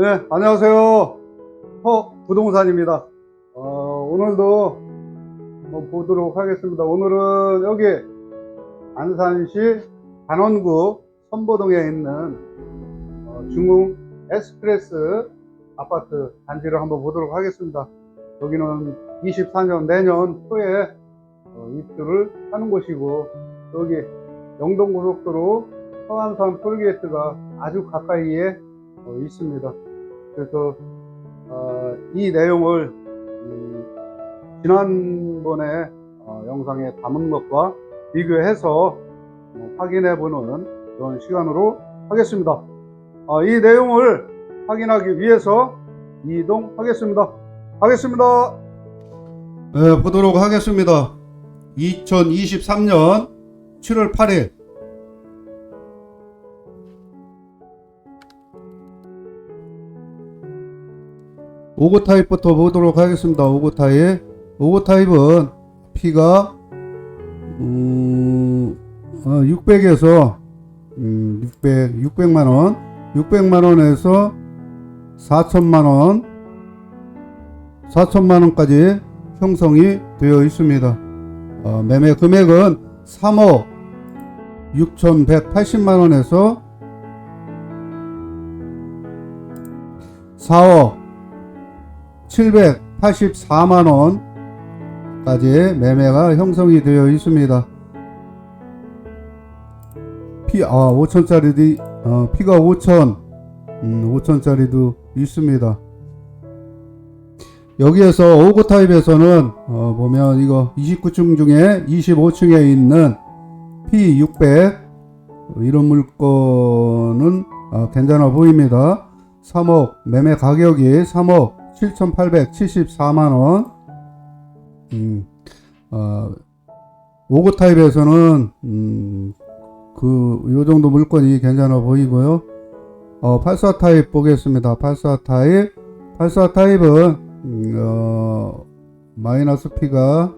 네, 안녕하세요. 허 부동산입니다. 어, 오늘도 한번 보도록 하겠습니다. 오늘은 여기 안산시 단원구 선보동에 있는 어, 중흥 에스프레스 아파트 단지를 한번 보도록 하겠습니다. 여기는 24년 내년 초에 어, 입주를 하는 곳이고 여기 영동고속도로 서안산 톨게이트가 아주 가까이에 어, 있습니다. 그래서 어, 이 내용을 음, 지난번에 어, 영상에 담은 것과 비교해서 어, 확인해 보는 그런 시간으로 하겠습니다. 어, 이 내용을 확인하기 위해서 이동하겠습니다. 하겠습니다. 네, 보도록 하겠습니다. 2023년 7월 8일 오고 타입부터 보도록 하겠습니다. 오고 타입. 오고 타입은 P가 음, 600에서 음, 600 600만 원, 600만 원에서 4천만 원, 4천만 원까지 형성이 되어 있습니다. 어, 매매 금액은 3억 6,180만 원에서 4억 784만 원까지 매매가 형성이 되어 있습니다. 피, 아, 5천짜리도, 어, 피가 5천, 음, 5천짜리도 있습니다. 여기에서 오고 타입에서는, 어, 보면 이거 29층 중에 25층에 있는 P600, 이런 물건은, 아, 괜찮아 보입니다. 3억, 매매 가격이 3억 7,874만원. 음, 어, 오고 타입에서는, 음, 그, 요 정도 물건이 괜찮아 보이고요. 어, 84 타입 보겠습니다. 84 타입. 84 타입은, 음, 어, 마이너스 P가,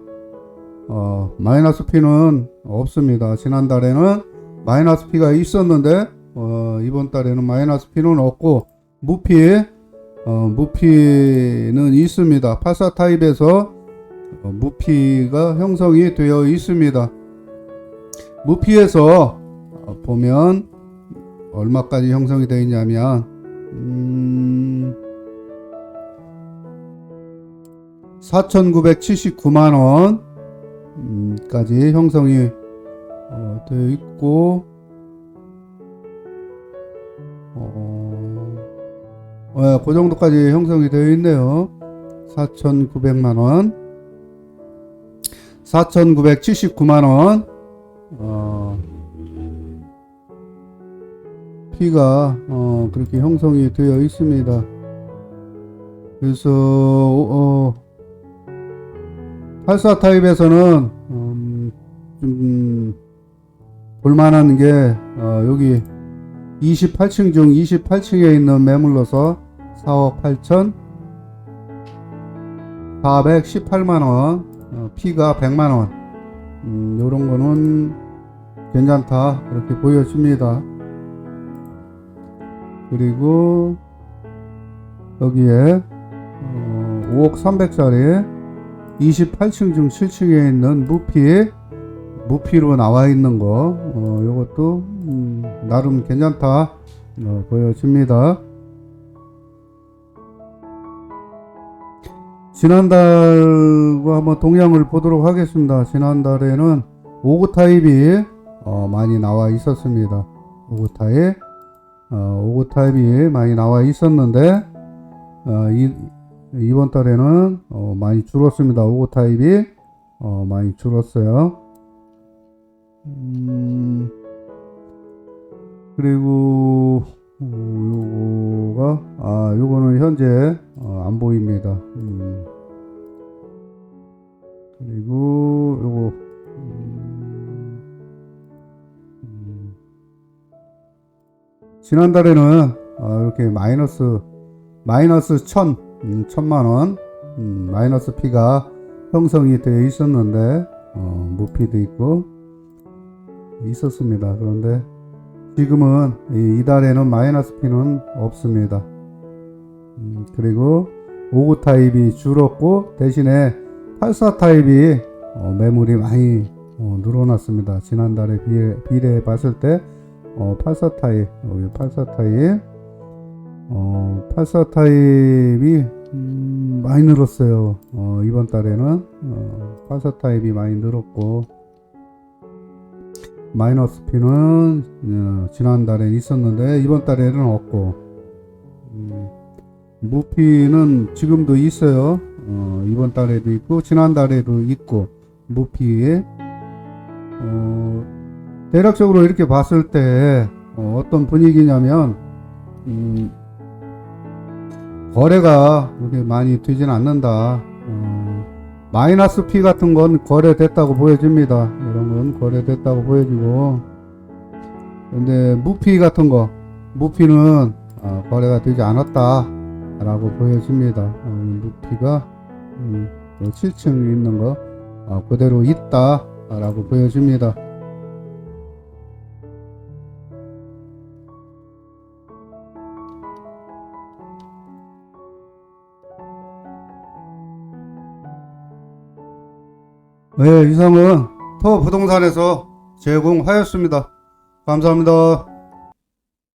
어, 마이너스 P는 없습니다. 지난달에는 마이너스 P가 있었는데, 어, 이번 달에는 마이너스 P는 없고, 무피, 어, 무피는 있습니다. 84 타입에서 어, 무피가 형성이 되어 있습니다. 무피에서 어, 보면 얼마까지 형성이 되어 있냐면 음, 4,979만 원까지 형성이 어, 되어 있고 어, 그 정도까지 형성이 되어 있네요. 4,900만 원, 4,979만 원, 어, 피가 어, 그렇게 형성이 되어 있습니다. 그래서 어, 84 타입에서는 음, 좀 볼만한 게 어, 여기 28층 중 28층에 있는 매물로서 4억 8천 418만원 어, P가 100만원. 음, 요런 거는 괜찮다. 이렇게 보여집니다. 그리고 여기에 어, 5억 300짜리 28층 중 7층에 있는 무피 무피로 나와 있는 거 어, 요것도 음, 나름 괜찮다 어, 보여집니다. 지난달과 한번 동향을 보도록 하겠습니다. 지난달에는 5구 타입이 어, 많이 나와 있었습니다. 5구 타입 어, 5구 타입이 많이 나와 있었는데 어, 이, 이번 달에는 어, 많이 줄었습니다. 5구 타입이 어, 많이 줄었어요. 음, 그리고 어, 요거가 아 요거는 현재 어, 안 보입니다. 음. 그리고 요거 음, 음. 지난달에는 어, 이렇게 마이너스 마이너스 천 음, 천만 원 음, 마이너스 피가 형성이 되어 있었는데 어, 무피도 있고 있었습니다. 그런데 지금은 이, 이달에는 마이너스 P는 없습니다. 음, 그리고 59 타입이 줄었고 대신에 84 타입이 어, 매물이 많이 어, 늘어났습니다. 지난달에 비해, 비례해 봤을 때 어, 84 타입 여기 84 타입 어, 84 타입이 음, 많이 늘었어요. 어, 이번 달에는 어, 84 타입이 많이 늘었고 마이너스 P는 어, 지난달에 있었는데 이번 달에는 없고 음, 무피는 지금도 있어요. 어, 이번 달에도 있고 지난달에도 있고 무피에 어, 대략적으로 이렇게 봤을 때 어, 떤 분위기냐면 음, 거래가 그렇게 많이 되진 않는다. 어, 마이너스 P 같은 건 거래됐다고 보여집니다. 이런 건 거래됐다고 보여지고 근데 무피 같은 거 무피는 어, 거래가 되지 않았다 라고 보여집니다. 어, 무피가 음, 7층 있는 거 어, 그대로 있다 라고 보여집니다. 네, 이상은 터 부동산에서 제공하였습니다. 감사합니다.